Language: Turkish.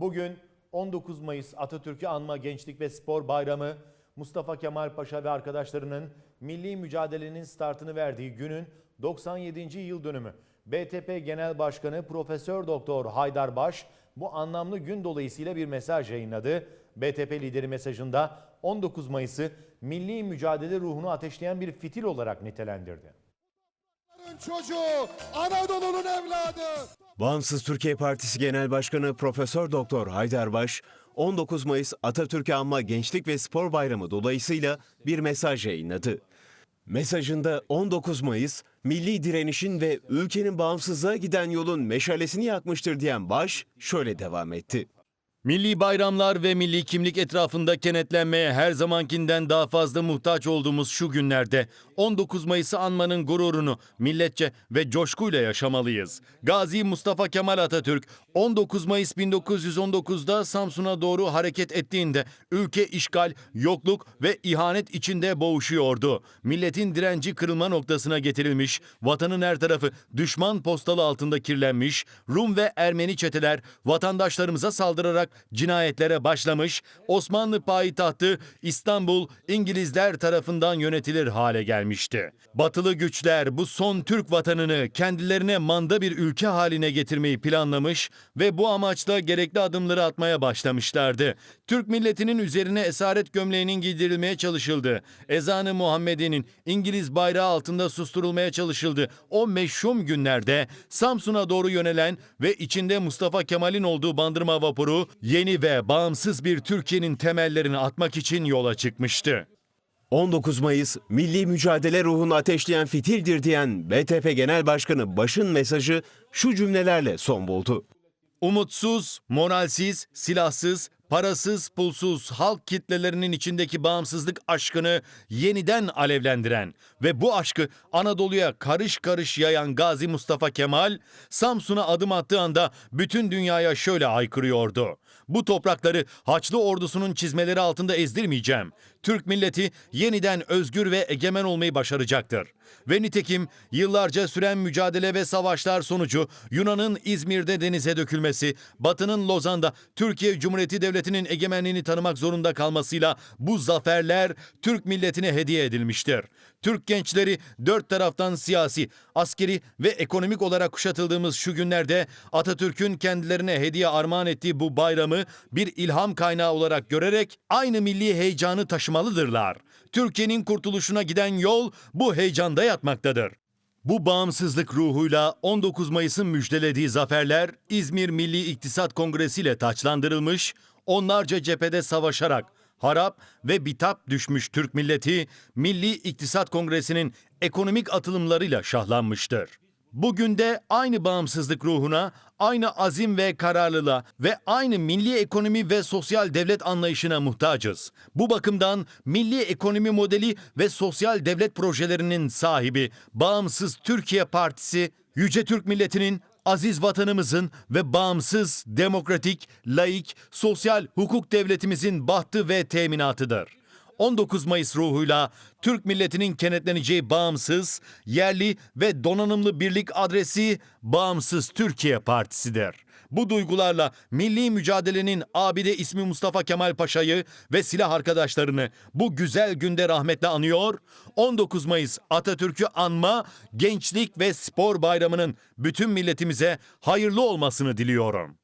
Bugün 19 Mayıs Atatürk'ü anma Gençlik ve Spor Bayramı Mustafa Kemal Paşa ve arkadaşlarının milli mücadelenin startını verdiği günün 97. yıl dönümü. BTP Genel Başkanı Profesör Doktor Haydar Baş bu anlamlı gün dolayısıyla bir mesaj yayınladı. BTP lideri mesajında 19 Mayıs'ı milli mücadele ruhunu ateşleyen bir fitil olarak nitelendirdi. Çocuğu, Anadolu'nun evladı. Bağımsız Türkiye Partisi Genel Başkanı Profesör Doktor Haydar Baş, 19 Mayıs Atatürk'ü anma Gençlik ve Spor Bayramı dolayısıyla bir mesaj yayınladı. Mesajında 19 Mayıs, milli direnişin ve ülkenin bağımsızlığa giden yolun meşalesini yakmıştır diyen Baş şöyle devam etti. Milli bayramlar ve milli kimlik etrafında kenetlenmeye her zamankinden daha fazla muhtaç olduğumuz şu günlerde 19 Mayıs'ı anmanın gururunu milletçe ve coşkuyla yaşamalıyız. Gazi Mustafa Kemal Atatürk 19 Mayıs 1919'da Samsun'a doğru hareket ettiğinde ülke işgal, yokluk ve ihanet içinde boğuşuyordu. Milletin direnci kırılma noktasına getirilmiş, vatanın her tarafı düşman postalı altında kirlenmiş, Rum ve Ermeni çeteler vatandaşlarımıza saldırarak cinayetlere başlamış, Osmanlı payitahtı İstanbul İngilizler tarafından yönetilir hale gelmişti. Batılı güçler bu son Türk vatanını kendilerine manda bir ülke haline getirmeyi planlamış ve bu amaçla gerekli adımları atmaya başlamışlardı. Türk milletinin üzerine esaret gömleğinin giydirilmeye çalışıldı. Ezanı Muhammedi'nin İngiliz bayrağı altında susturulmaya çalışıldı. O meşhum günlerde Samsun'a doğru yönelen ve içinde Mustafa Kemal'in olduğu bandırma vapuru yeni ve bağımsız bir Türkiye'nin temellerini atmak için yola çıkmıştı. 19 Mayıs, milli mücadele ruhunu ateşleyen fitildir diyen BTP Genel Başkanı Baş'ın mesajı şu cümlelerle son buldu. Umutsuz, moralsiz, silahsız, parasız, pulsuz halk kitlelerinin içindeki bağımsızlık aşkını yeniden alevlendiren ve bu aşkı Anadolu'ya karış karış yayan Gazi Mustafa Kemal, Samsun'a adım attığı anda bütün dünyaya şöyle haykırıyordu. Bu toprakları Haçlı ordusunun çizmeleri altında ezdirmeyeceğim. Türk milleti yeniden özgür ve egemen olmayı başaracaktır. Ve nitekim yıllarca süren mücadele ve savaşlar sonucu Yunan'ın İzmir'de denize dökülmesi, Batı'nın Lozan'da Türkiye Cumhuriyeti Devleti'nin egemenliğini tanımak zorunda kalmasıyla bu zaferler Türk milletine hediye edilmiştir. Türk gençleri dört taraftan siyasi, askeri ve ekonomik olarak kuşatıldığımız şu günlerde Atatürk'ün kendilerine hediye armağan ettiği bu bayramı bir ilham kaynağı olarak görerek aynı milli heyecanı taşımalıdırlar. Türkiye'nin kurtuluşuna giden yol bu heyecanda yatmaktadır. Bu bağımsızlık ruhuyla 19 Mayıs'ın müjdelediği zaferler İzmir Milli İktisat Kongresi ile taçlandırılmış, onlarca cephede savaşarak harap ve bitap düşmüş Türk milleti Milli İktisat Kongresi'nin ekonomik atılımlarıyla şahlanmıştır. Bugün de aynı bağımsızlık ruhuna, aynı azim ve kararlılığa ve aynı milli ekonomi ve sosyal devlet anlayışına muhtacız. Bu bakımdan milli ekonomi modeli ve sosyal devlet projelerinin sahibi Bağımsız Türkiye Partisi, Yüce Türk milletinin aziz vatanımızın ve bağımsız, demokratik, laik, sosyal hukuk devletimizin bahtı ve teminatıdır. 19 Mayıs ruhuyla Türk milletinin kenetleneceği bağımsız, yerli ve donanımlı birlik adresi Bağımsız Türkiye Partisi'dir. Bu duygularla milli mücadelenin abide ismi Mustafa Kemal Paşa'yı ve silah arkadaşlarını bu güzel günde rahmetle anıyor. 19 Mayıs Atatürk'ü anma, gençlik ve spor bayramının bütün milletimize hayırlı olmasını diliyorum.